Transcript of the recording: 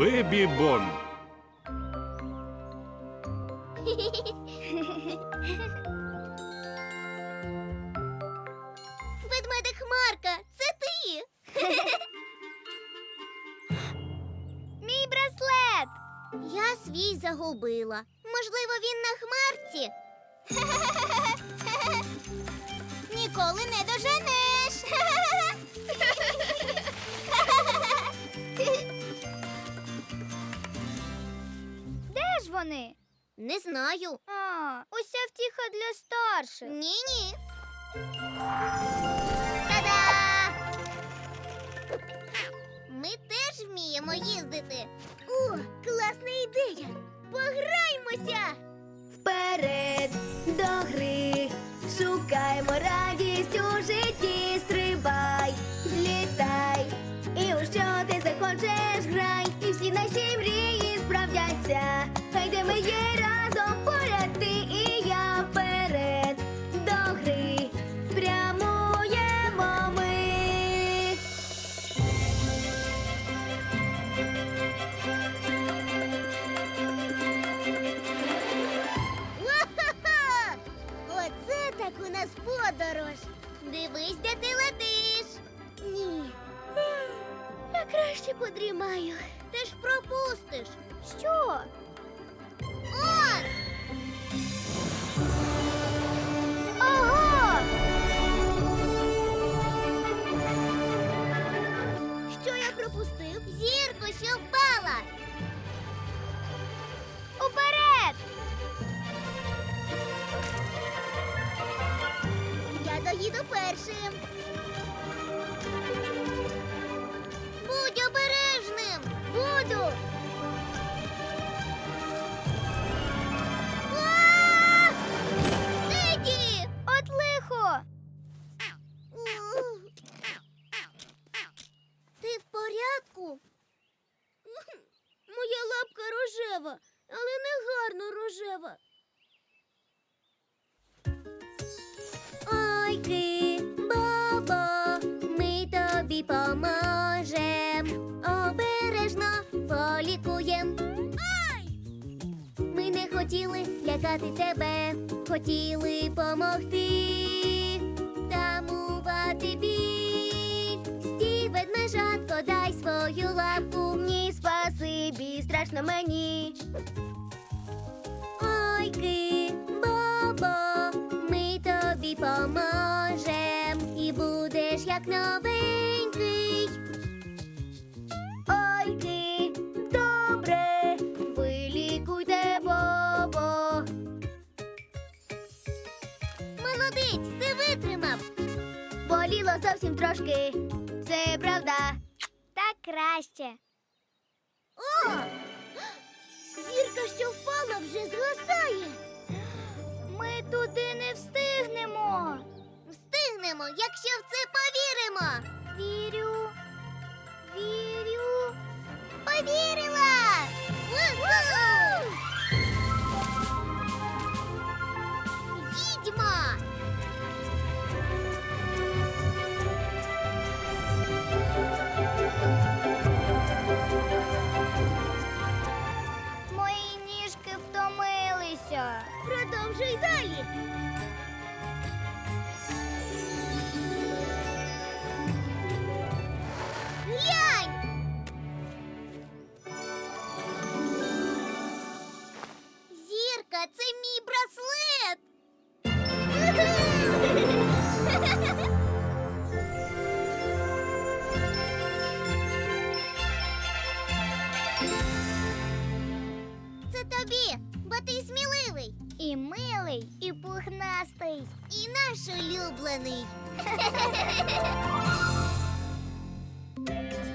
Бебі Бон. Ведмедик Хмарка, це ти. Мій браслет. Я свій загубила. Можливо, він на хмарці. Ніколи не доженеш. Не знаю. А, уся втіха для старших. Ні-ні. Та-да! Ми теж вміємо їздити. О, класна ідея! Пограймося! Вперед до гри, шукаймо радість у житті, стрибай, злітай, і у що ти захочеш грай, Хай де ми є разом краще подрімаю. Ти ж пропустиш. Що? От! Ого! Що я пропустив? Зірку, що впала. Уперед! Я доїду першим. Гарно рожева. Ойки, бобо, ми тобі поможем. Обережно полікуєм. Ми не хотіли лякати тебе, хотіли помогти, тамувати біль. Стій, ведмежатко, дай свою лапку. Ні, спасибі, страшно мені. Ойки, бобо, ми тобі поможем. І будеш як новенький. Ойки, добре, вилікуйте бобо. Молодець, ти витримав. Боліло зовсім трошки. Це правда. Так краще. О! Зірка, що впала, вже згасає. Встигнемо, якщо в Зірка, це мій браслет. Це тобі, бо ти сміливий. І милий, і пухнастий. І наш улюблений.